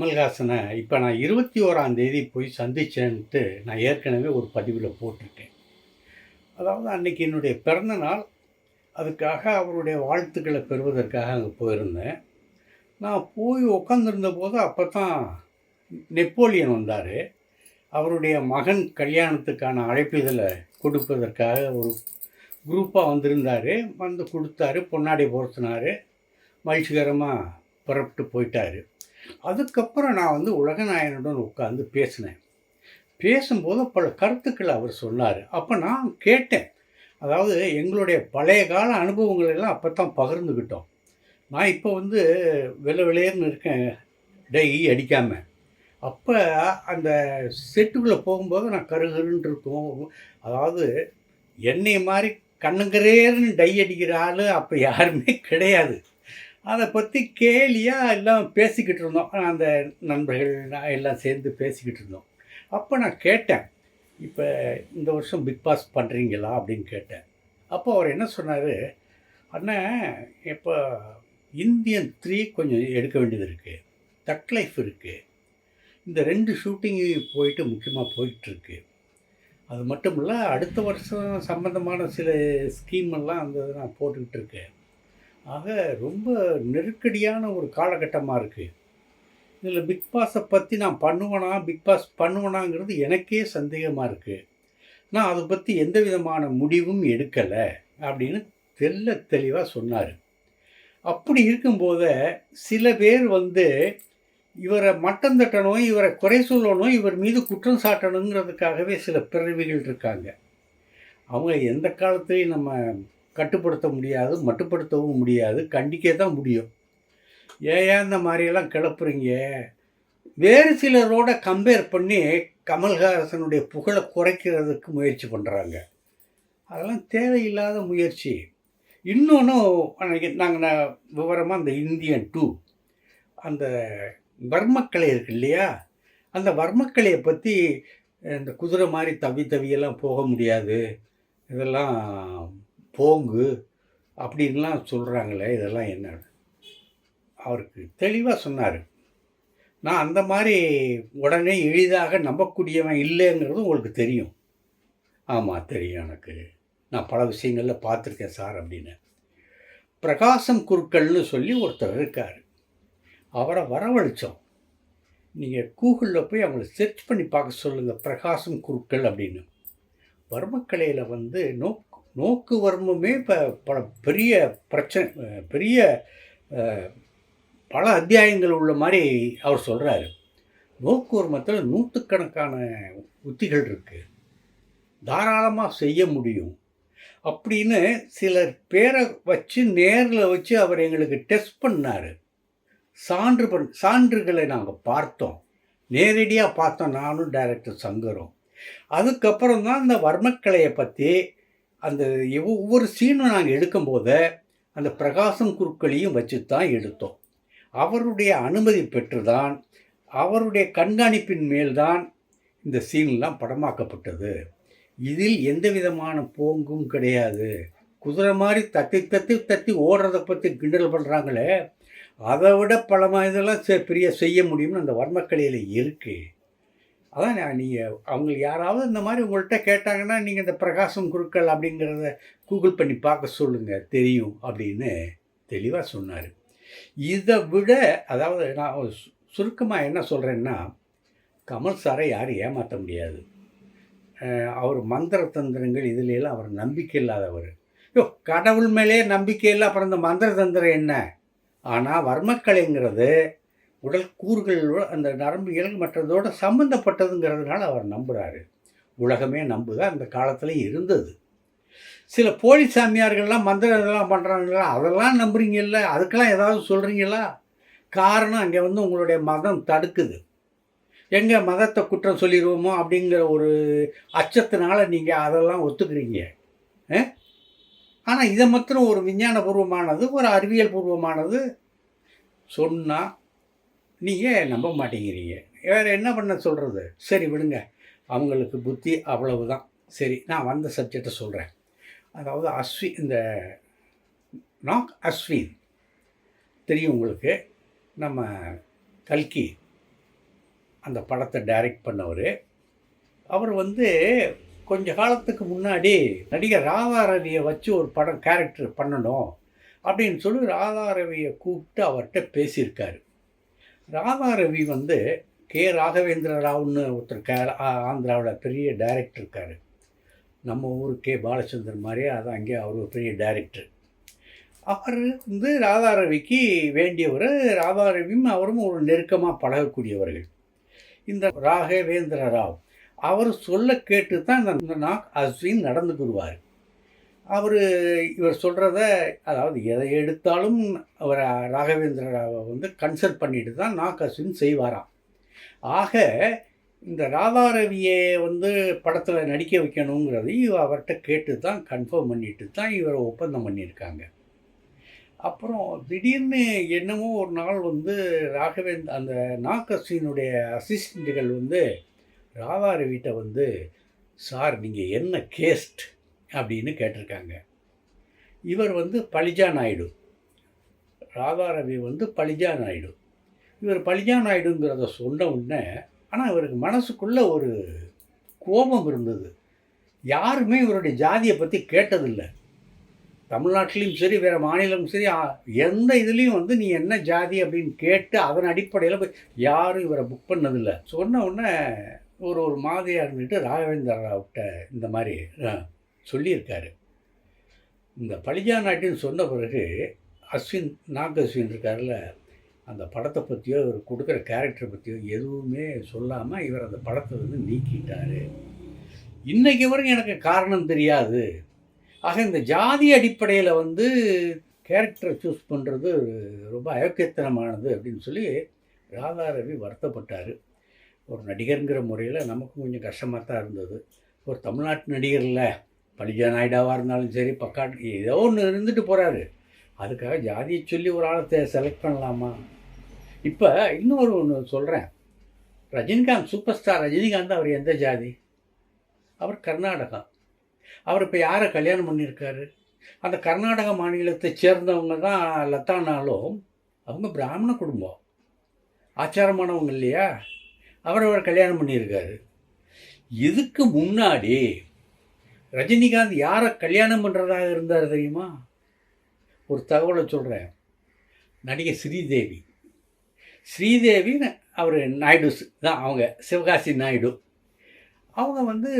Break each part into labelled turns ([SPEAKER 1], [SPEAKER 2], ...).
[SPEAKER 1] கமல்ஹாசனை இப்போ நான் இருபத்தி ஓராம் தேதி போய் சந்திச்சேன்ட்டு நான் ஏற்கனவே ஒரு பதிவில் போட்டிருக்கேன். அதாவது அன்றைக்கி என்னுடைய பிறந்த நாள் அதுக்காக அவருடைய வாழ்த்துக்களை பெறுவதற்காக அங்கே போயிருந்தேன். நான் போய் உட்காந்துருந்த போது அப்போ தான் நெப்போலியன் வந்தார். அவருடைய மகன் கல்யாணத்துக்கான அழைப்பிதழை கொடுப்பதற்காக ஒரு குரூப்பாக வந்திருந்தார். வந்து கொடுத்தாரு பொன்னாடி பொருத்தினார். மகிழ்ச்சிகரமாக புறப்பட்டு போயிட்டார். அதுக்கப்புறம் நான் வந்து உலகநாயகனுடன் உட்காந்து பேசினேன். பேசும்போது பல கருத்துக்களை அவர் சொன்னார். அப்போ நான் கேட்டேன். அதாவது எங்களுடைய பழைய கால அனுபவங்கள் எல்லாம் அப்போ தான் பகிர்ந்துக்கிட்டோம் நான் இப்போ வந்து வெள்ள வெளியேன்னு இருக்கேன். டெய் அடிக்காமல் அப்போ அந்த செட்டுக்குள்ளே போகும்போது நான் கருகருன்னு இருக்கும். அதாவது என்னை மாதிரி கண்ணுங்கரேன்னு டை அடிக்கிற ஆள் அப்போ யாருமே கிடையாது. அதை பற்றி கேலியாக எல்லாம் பேசிக்கிட்டு இருந்தோம். அந்த நண்பர்கள் நான் எல்லாம் சேர்ந்து பேசிக்கிட்டு இருந்தோம். அப்போ நான் கேட்டேன் இப்போ இந்த வருஷம் பிக் பாஸ் பண்ணுறீங்களா அப்படின்னு கேட்டேன். அப்போ அவர் என்ன சொன்னார் அண்ணன் இப்போ இந்தியன் த்ரீ கொஞ்சம் எடுக்க வேண்டியது இருக்குது தக் லைஃப் இருக்குது இந்த ரெண்டு ஷூட்டிங்கு போயிட்டு முக்கியமாக போயிட்டுருக்கு. அது மட்டும் இல்லை அடுத்த வருஷம் சம்மந்தமான சில ஸ்கீம் எல்லாம் அந்த நான் போட்டுக்கிட்டு இருக்கேன். ஆக ரொம்ப நெருக்கடியான ஒரு காலகட்டமாக இருக்குது இதில் பிக் பாஸை பற்றி நான் பண்ணுவேனா பிக் பாஸ் பண்ணுவேனாங்கிறது எனக்கே சந்தேகமாக இருக்குது நான் அதை பற்றி எந்த விதமான முடிவும் எடுக்கலை அப்படின்னு தெல்ல தெளிவாக சொன்னார். அப்படி இருக்கும்போது சில பேர் வந்து இவரை மட்டம் தட்டணும் இவரை குறை சொல்லணும் இவர் மீது குற்றம் சாட்டணுங்கிறதுக்காகவே சில பிறவிகள் இருக்காங்க. அவங்க எந்த காலத்துலேயும் நம்ம கட்டுப்படுத்த முடியாது மட்டுப்படுத்தவும் முடியாது கண்டிக்க தான் முடியும். ஏன் இந்த மாதிரியெல்லாம் கிளப்புறீங்க? வேறு சிலரோட கம்பேர் பண்ணி கமல்ஹாசனுடைய புகழை குறைக்கிறதுக்கு முயற்சி பண்ணுறாங்க அதெல்லாம் தேவையில்லாத முயற்சி. இன்னொன்று அன்றைக்கி நாங்கள் விவரமாக அந்த இந்தியன் டூ அந்த வர்மக்கலை இருக்கு இல்லையா? அந்த வர்மக்கலையை பற்றி இந்த குதிரை மாதிரி தவி தவியெல்லாம் போக முடியாது. இதெல்லாம் போங்கு அப்படின்லாம் சொல்கிறாங்களே இதெல்லாம் என்ன அவருக்கு தெளிவாக சொன்னார். நான் அந்த மாதிரி உடனே எளிதாக நம்பக்கூடியவன் இல்லைங்கிறது உங்களுக்கு தெரியும். ஆமாம் தெரியும் எனக்கு. நான் பல விஷயங்களில் பார்த்துருக்கேன் சார் அப்படின்னு. பிரகாசம் குருக்கள்னு சொல்லி ஒருத்தர் இருக்கார். அவரை வரவழைச்சோம். நீங்கள் கூகுளில் போய் அவங்கள சர்ச் பண்ணி பார்க்க சொல்லுங்கள் பிரகாசம் குருக்கள் அப்படின்னு. வர்மக்கலையில் வந்து நோ நோக்கு வர்மமே இப்போ பல பெரிய பிரச்சனை பெரிய பல அத்தியாயங்கள் உள்ள மாதிரி அவர் சொல்கிறாரு நோக்குவர்மத்தில் நூற்றுக்கணக்கான உத்திகள் இருக்குது தாராளமாக செய்ய முடியும். அப்படின்னு சிலர் பேரை வச்சு நேரில் வச்சு அவர் எங்களுக்கு டெஸ்ட் பண்ணார். சான்று பண் சான்றுகளை நாங்கள் பார்த்தோம். நேரடியாக பார்த்தோம். நானும் டைரக்டர் சங்கரும். அதுக்கப்புறம் தான் அந்த வர்மக்கலையை பற்றி அந்த ஒவ்வொரு சீனும் நாங்கள் எடுக்கும்போது அந்த பிரகாசம் குருக்களையும் வச்சு தான் எடுத்தோம். அவருடைய அனுமதி பெற்று தான் அவருடைய கண்காணிப்பின் மேல்தான் இந்த சீன்லாம் படமாக்கப்பட்டது. இதில் எந்த விதமான போங்கும் கிடையாது. குதிரை மாதிரி தத்தி தத்தி தத்தி ஓடுறதை பற்றி கிண்டல் பண்ணுறாங்களே அதை விட பல இதெல்லாம் பெரிய செய்ய முடியும்னு அந்த வர்மக்கலையில் இருக்குது அதான் நீங்கள் அவங்க யாராவது இந்த மாதிரி உங்கள்கிட்ட கேட்டாங்கன்னா நீங்கள் இந்த பிரகாசம் குருக்கள் அப்படிங்கிறத கூகுள் பண்ணி பார்க்க சொல்லுங்கள் தெரியும் அப்படின்னு தெளிவாக சொன்னார். இதை விட அதாவது நான் சுருக்கமாக என்ன சொல்கிறேன்னா கமல் சாரை யாரும் ஏமாற்ற முடியாது. அவர் மந்திர தந்திரங்கள் இதுலெல்லாம் அவர் நம்பிக்கை இல்லாதவர். யோ கடவுள் மேலே நம்பிக்கை இல்லை அப்புறம் இந்த மந்திர தந்திரம் என்ன? ஆனால் வர்மக்கலைங்கிறது உடல் கூறுகளோட அந்த நரம்பியல் மற்றதோடு சம்மந்தப்பட்டதுங்கிறதுனால அவர் நம்புகிறாரு உலகமே நம்புதா அந்த காலத்தில் இருந்தது. சில போலி சாமியார்கள்லாம் மந்திரம் இதெல்லாம் பண்ணுறாங்களா அதெல்லாம் நம்புறீங்கல்ல? அதுக்கெல்லாம் ஏதாவது சொல்கிறீங்களா காரணம் அங்கே வந்து உங்களுடைய மதம் தடுக்குது. எங்கள் மதத்தை குற்றம் சொல்லிடுவோமோ அப்படிங்கிற ஒரு அச்சத்தினால நீங்கள் அதெல்லாம் ஒத்துக்கிறீங்க. ஆனால் இதை மாத்திரம் ஒரு விஞ்ஞான பூர்வமானது ஒரு அறிவியல் பூர்வமானது சொன்னால் நீங்கள் நம்ப மாட்டேங்கிறீங்க? வேறு என்ன பண்ண சொல்கிறது சரி விடுங்க. அவங்களுக்கு புத்தி அவ்வளவு தான் சரி நான் வந்த சப்ஜெக்டை சொல்கிறேன் அதாவது அஸ்வி இந்த நாக் அஸ்வின். தெரியும் உங்களுக்கு? நம்ம கல்கி அந்த படத்தை டைரக்ட் பண்ணவர். அவர் வந்து கொஞ்ச காலத்துக்கு முன்னாடி நடிகர் ராதாரவியை வச்சு ஒரு படம் கேரக்டர் பண்ணணும் அப்படின்னு சொல்லி ராதாரவியை கூப்பிட்டு அவர்கிட்ட பேசியிருக்காரு. ராதாரவி வந்து கே ராகவேந்திர ராவ்னு ஒருத்தர் கே ஆந்திராவில் பெரிய டைரக்டர் இருக்கார். நம்ம ஊர் கே பாலச்சந்தர் மாதிரியே அது அங்கே அவர் ஒரு பெரிய டைரக்டர் அவர் வந்து ராதா ரவிக்கு வேண்டியவர் ராதா ரவியும் அவரும் ஒரு நெருக்கமாக பழகக்கூடியவர்கள். இந்த ராகவேந்திர ராவ் அவர் சொல்ல கேட்டு தான் இந்த நாக் அஸ்வின் நடந்துக்குருவார் அவர் இவர் சொல்கிறத அதாவது எதை எடுத்தாலும் அவர் ராகவேந்திரராவை வந்து கன்சல்ட் பண்ணிட்டு தான் நாக் செய்வாராம். ஆக இந்த ராதாரவியை வந்து படத்தில் நடிக்க வைக்கணுங்கிறதையும் அவர்கிட்ட கேட்டு தான் கன்ஃபார்ம் பண்ணிட்டு தான் இவரை ஒப்பந்தம் பண்ணியிருக்காங்க. அப்புறம் திடீர்னு என்னமோ ஒரு நாள் வந்து ராகவேந்த் அந்த நாகஸ்வினுடைய அசிஸ்டண்ட்டுகள் வந்து ராதாரவிட்ட வந்து சார் நீங்கள் என்ன கேஸ்ட் அப்படின்னு கேட்டிருக்காங்க. இவர் வந்து பலிஜா நாயுடு. ராதாரவி வந்து பலிஜா நாயுடு. இவர் பலிஜா நாயுடுங்கிறத சொன்ன உடனே ஆனால் இவருக்கு மனசுக்குள்ளே ஒரு கோபம் இருந்தது. யாருமே இவருடைய ஜாதியை பற்றி கேட்டதில்லை. தமிழ்நாட்டிலையும் சரி வேறு மாநிலமும் சரி எந்த இதுலேயும் வந்து நீ என்ன ஜாதி அப்படின்னு கேட்டு அதன் அடிப்படையில் போய் யாரும் இவரை புக் பண்ணதில்லை. சொன்ன உடனே ஒரு ஒரு மாதிரியாக இருந்துட்டு ராகவேந்திர ராவ்கிட்ட இந்த மாதிரி சொல்லியிருக்காரு. இந்த பலிஜா நாட்டின்னு சொன்ன பிறகு அஸ்வின் நாக் அஸ்வின் இருக்கார்ல அந்த படத்தை பற்றியோ இவர் கொடுக்குற கேரக்டரை பற்றியோ எதுவுமே சொல்லாமல் இவர் அந்த படத்தை வந்து நீக்கிட்டார். இன்றைக்கு வரைக்கும் எனக்கு காரணம் தெரியாது. ஆக இந்த ஜாதி அடிப்படையில் வந்து கேரக்டரை சூஸ் பண்ணுறது ரொம்ப அயோக்கியத்தனமானது அப்படின்னு சொல்லி ராதா ரவி வருத்தப்பட்டார். ஒரு நடிகருங்கிற முறையில் நமக்கும் கொஞ்சம் கஷ்டமாக தான் இருந்தது. ஒரு தமிழ்நாட்டு நடிகரில் பலிஜா நாயுடாவாக இருந்தாலும் சரி பக்காட் ஏதோ ஒன்று இருந்துட்டு போகிறாரு அதுக்காக ஜாதியை சொல்லி ஒரு ஆளத்தை செலக்ட் பண்ணலாமா? இப்போ இன்னொரு ஒன்று சொல்கிறேன் ரஜினிகாந்த் சூப்பர் ஸ்டார் ரஜினிகாந்த் அவர் எந்த ஜாதி? அவர் கர்நாடகா. அவர் இப்போ யாரை கல்யாணம் பண்ணியிருக்காரு? அந்த கர்நாடக மாநிலத்தை சேர்ந்தவங்க தான் லத்தானாலும் அவங்க பிராமண குடும்பம். ஆச்சாரமானவங்க இல்லையா? அவர் அவர் கல்யாணம் பண்ணியிருக்காரு. இதுக்கு முன்னாடி ரஜினிகாந்த் யாரை கல்யாணம் பண்ணுறதாக இருந்தார் தெரியுமா? ஒரு தகவலை சொல்கிறேன் நடிகை ஸ்ரீதேவி. ஸ்ரீதேவி அவர் நாயுடு தான் அவங்க சிவகாசி நாயுடு. அவங்க வந்து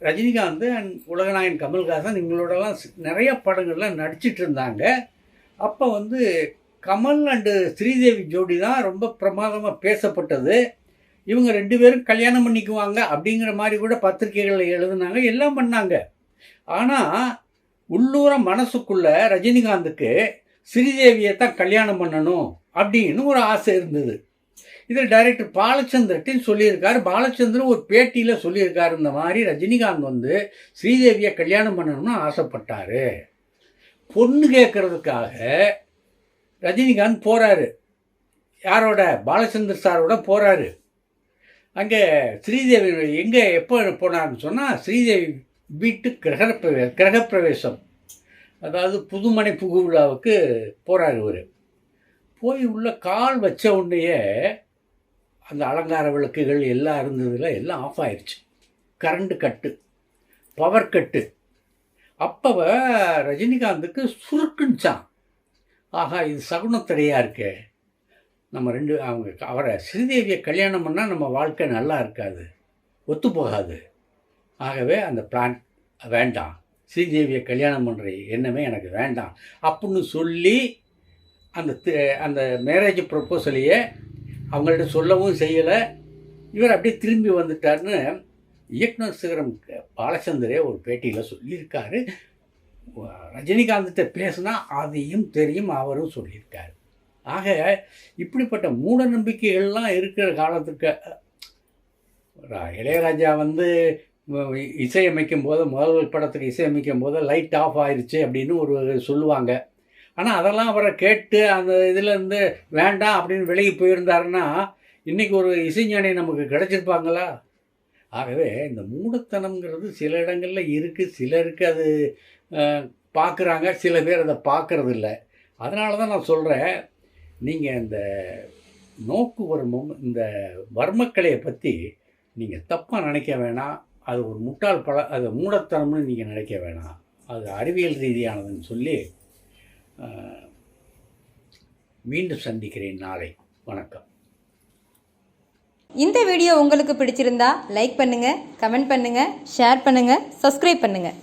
[SPEAKER 1] ரஜினிகாந்த் அண்ட் உலகநாயன் கமல்ஹாசன் இவங்களோடலாம் நிறைய படங்கள்லாம் நடிச்சிட்டு இருந்தாங்க. அப்போ வந்து கமல் அண்டு ஸ்ரீதேவி ஜோடி தான் ரொம்ப பிரமாதமாக பேசப்பட்டது. இவங்க ரெண்டு பேரும் கல்யாணம் பண்ணிக்குவாங்க அப்படிங்கிற மாதிரி கூட பத்திரிகைகளில் எழுதுனாங்க எல்லாம் பண்ணாங்க. ஆனால் உள்ளூர மனசுக்குள்ள ரஜினிகாந்துக்கு ஸ்ரீதேவியை தான் கல்யாணம் பண்ணணும் அப்படின்னு ஒரு ஆசை இருந்தது. இதில் டைரக்டர் பாலச்சந்திரட்டின்னு சொல்லியிருக்காரு. பாலச்சந்திரன் ஒரு பேட்டியில் சொல்லியிருக்காரு. இந்த மாதிரி ரஜினிகாந்த் வந்து ஸ்ரீதேவியை கல்யாணம் பண்ணணும்னு ஆசைப்பட்டார். பொண்ணு கேட்கறதுக்காக ரஜினிகாந்த் போகிறாரு யாரோட? பாலச்சந்திர சாரோட போகிறாரு அங்கே ஸ்ரீதேவி எங்கே எப்போ போனாருன்னு சொன்னால் ஸ்ரீதேவி வீட்டு கிரகப்பிரவே கிரகப்பிரவேசம். அதாவது புதுமனை புகு விழாவுக்கு போகிறார் இவர். போய் உள்ள கால் வச்ச உடனேயே அந்த அலங்கார விளக்குகள் எல்லாம் இருந்ததில் எல்லாம் ஆஃப் ஆயிடுச்சு கரண்ட்டு கட்டு பவர் கட்டு அப்போ ரஜினிகாந்துக்கு சுருக்குன்னுச்சான் ஆஹா இது சகுனத்தடையாக இருக்கே. நம்ம ரெண்டு அவங்க அவரை ஸ்ரீதேவியை கல்யாணம் பண்ணால் நம்ம வாழ்க்கை நல்லா இருக்காது. ஒத்து போகாது. ஆகவே அந்த பிளான் வேண்டாம். ஸ்ரீதேவியை கல்யாணம் பண்ணுற எண்ணமே எனக்கு வேண்டாம். அப்படின்னு சொல்லி அந்த அந்த மேரேஜ் ப்ரொப்போசலையே அவங்கள்ட்ட சொல்லவும் செய்யலை. இவர் அப்படியே திரும்பி வந்துட்டார்னு இயக்குனர் சிகரம் பாலச்சந்தரே ஒரு பேட்டியில் சொல்லியிருக்காரு. ரஜினிகாந்த்கிட்ட பேசுனா அதையும் தெரியும் அவரும் சொல்லியிருக்காரு. ஆக இப்படிப்பட்ட மூட நம்பிக்கைகள்லாம் இருக்கிற காலத்துக்கு இளையராஜா வந்து இசையமைக்கும் போது முதல் படத்துக்கு இசையமைக்கும் போது லைட் ஆஃப் ஆயிடுச்சு அப்படின்னு ஒரு சொல்லுவாங்க. ஆனால் அதெல்லாம் அவரை கேட்டு அந்த இதுலேருந்து வேண்டாம் அப்படின்னு விலகி போயிருந்தாருன்னா இன்றைக்கி ஒரு இசைஞானி நமக்கு கிடச்சிருப்பாங்களா? ஆகவே இந்த மூடத்தனம்ங்கிறது சில இடங்களில் இருக்குது சிலருக்கு அது பார்க்குறாங்க சில பேர் அதை பார்க்குறதில்ல அதனால தான் நான் சொல்கிறேன் நீங்கள் இந்த நோக்கு வர்மம் இந்த வர்மக்கலையை பற்றி நீங்கள் தப்பாக நினைக்க வேணாம். அது ஒரு முட்டாள் பல அது மூடத்தனம்னு நீங்கள் நினைக்க வேணாம். அது அறிவியல் ரீதியானதுன்னு சொல்லி மீண்டும் சந்திக்கிறேன் நாளை. வணக்கம்.
[SPEAKER 2] இந்த வீடியோ உங்களுக்கு பிடிச்சிருந்தா லைக் பண்ணுங்கள் கமெண்ட் பண்ணுங்கள் ஷேர் பண்ணுங்கள் சப்ஸ்கிரைப் பண்ணுங்கள்